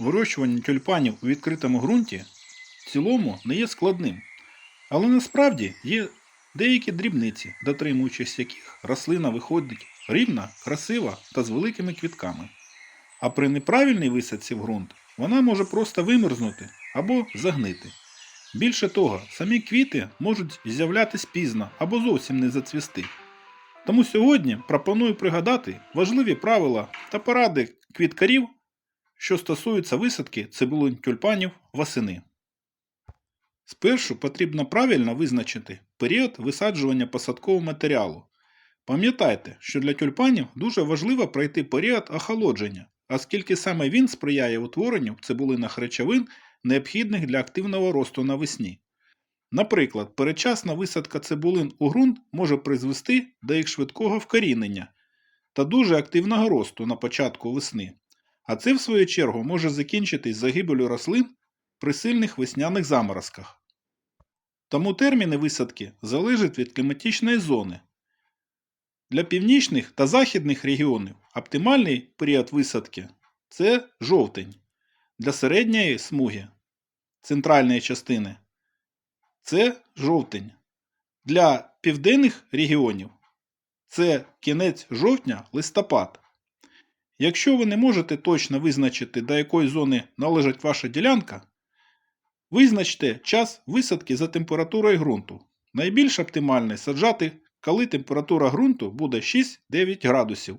Вирощування тюльпанів у відкритому ґрунті в цілому не є складним, але насправді є деякі дрібниці, дотримуючись яких рослина виходить рівна, красива та з великими квітками. А при неправильній висадці в ґрунт вона може просто вимерзнути або загнити. Більше того, самі квіти можуть з'являтись пізно або зовсім не зацвісти. Тому сьогодні пропоную пригадати важливі правила та поради квіткарів, що стосуються висадки цибулин тюльпанів восени. Спершу потрібно правильно визначити період висаджування посадкового матеріалу. Пам'ятайте, що для тюльпанів дуже важливо пройти період охолодження, оскільки саме він сприяє утворенню цибулинах речовин, необхідних для активного росту навесні. Наприклад, передчасна висадка цибулин у ґрунт може призвести до їх швидкого вкорінення та дуже активного росту на початку весни, а це, в свою чергу, може закінчитись загибелю рослин при сильних весняних заморозках. Тому терміни висадки залежать від кліматичної зони. Для північних та західних регіонів оптимальний період висадки це жовтень. Для середньої смуги центральної частини це жовтень. Для південних регіонів це кінець жовтня листопад. Якщо ви не можете точно визначити, до якої зони належить ваша ділянка, визначте час висадки за температурою ґрунту. Найбільш оптимальне саджати, коли температура ґрунту буде 6-9 градусів.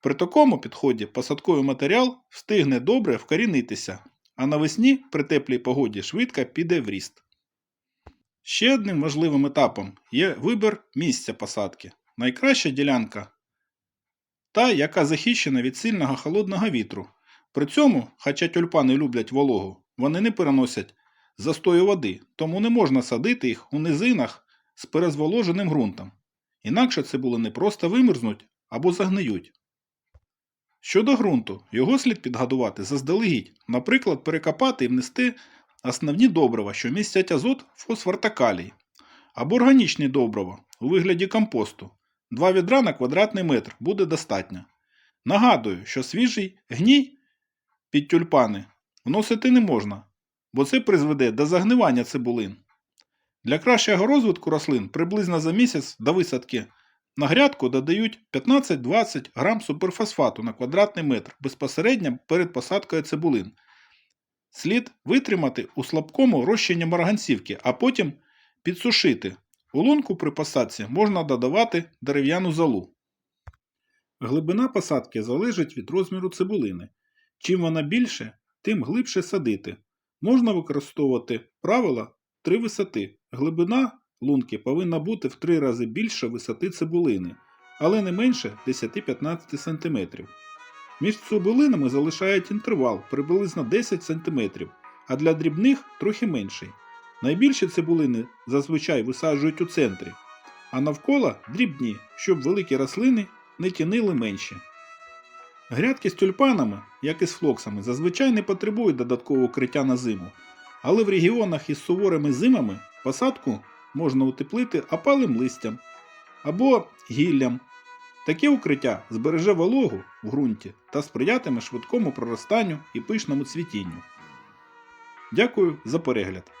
При такому підході посадковий матеріал встигне добре вкорінитися, а навесні при теплій погоді швидко піде в ріст. Ще одним важливим етапом є вибір місця посадки. Найкраща ділянка та, яка захищена від сильного холодного вітру. При цьому, хоча тюльпани люблять вологу, вони не переносять застою води, тому не можна садити їх у низинах з перезволоженим ґрунтом. Інакше цибулини просто вимерзнуть або загниють. Щодо ґрунту, його слід підгодувати заздалегідь, наприклад, перекопати і внести основні добрива, що містять азот, фосфор та калій, або органічні добрива у вигляді компосту. Два відра на квадратний метр буде достатньо. Нагадую, що свіжий гній під тюльпани вносити не можна, бо це призведе до загнивання цибулин. Для кращого розвитку рослин приблизно за місяць до висадки на грядку додають 15-20 грам суперфосфату на квадратний метр безпосередньо перед посадкою цибулин. Слід витримати у слабкому розчині марганцівки, а потім підсушити. У лунку при посадці можна додавати дерев'яну золу. Глибина посадки залежить від розміру цибулини. Чим вона більше, тим глибше садити. Можна використовувати правила три висоти. Глибина лунки повинна бути в три рази більше висоти цибулини, але не менше 10-15 см. Між цибулинами залишають інтервал приблизно 10 см, а для дрібних трохи менший. Найбільші цибулини зазвичай висаджують у центрі, а навколо дрібні, щоб великі рослини не тінили менші. Грядки з тюльпанами, як і з флоксами, зазвичай не потребують додаткового укриття на зиму, але в регіонах із суворими зимами посадку можна утеплити опалим листям або гіллям. Таке укриття збереже вологу в ґрунті та сприятиме швидкому проростанню і пишному цвітінню. Дякую за перегляд!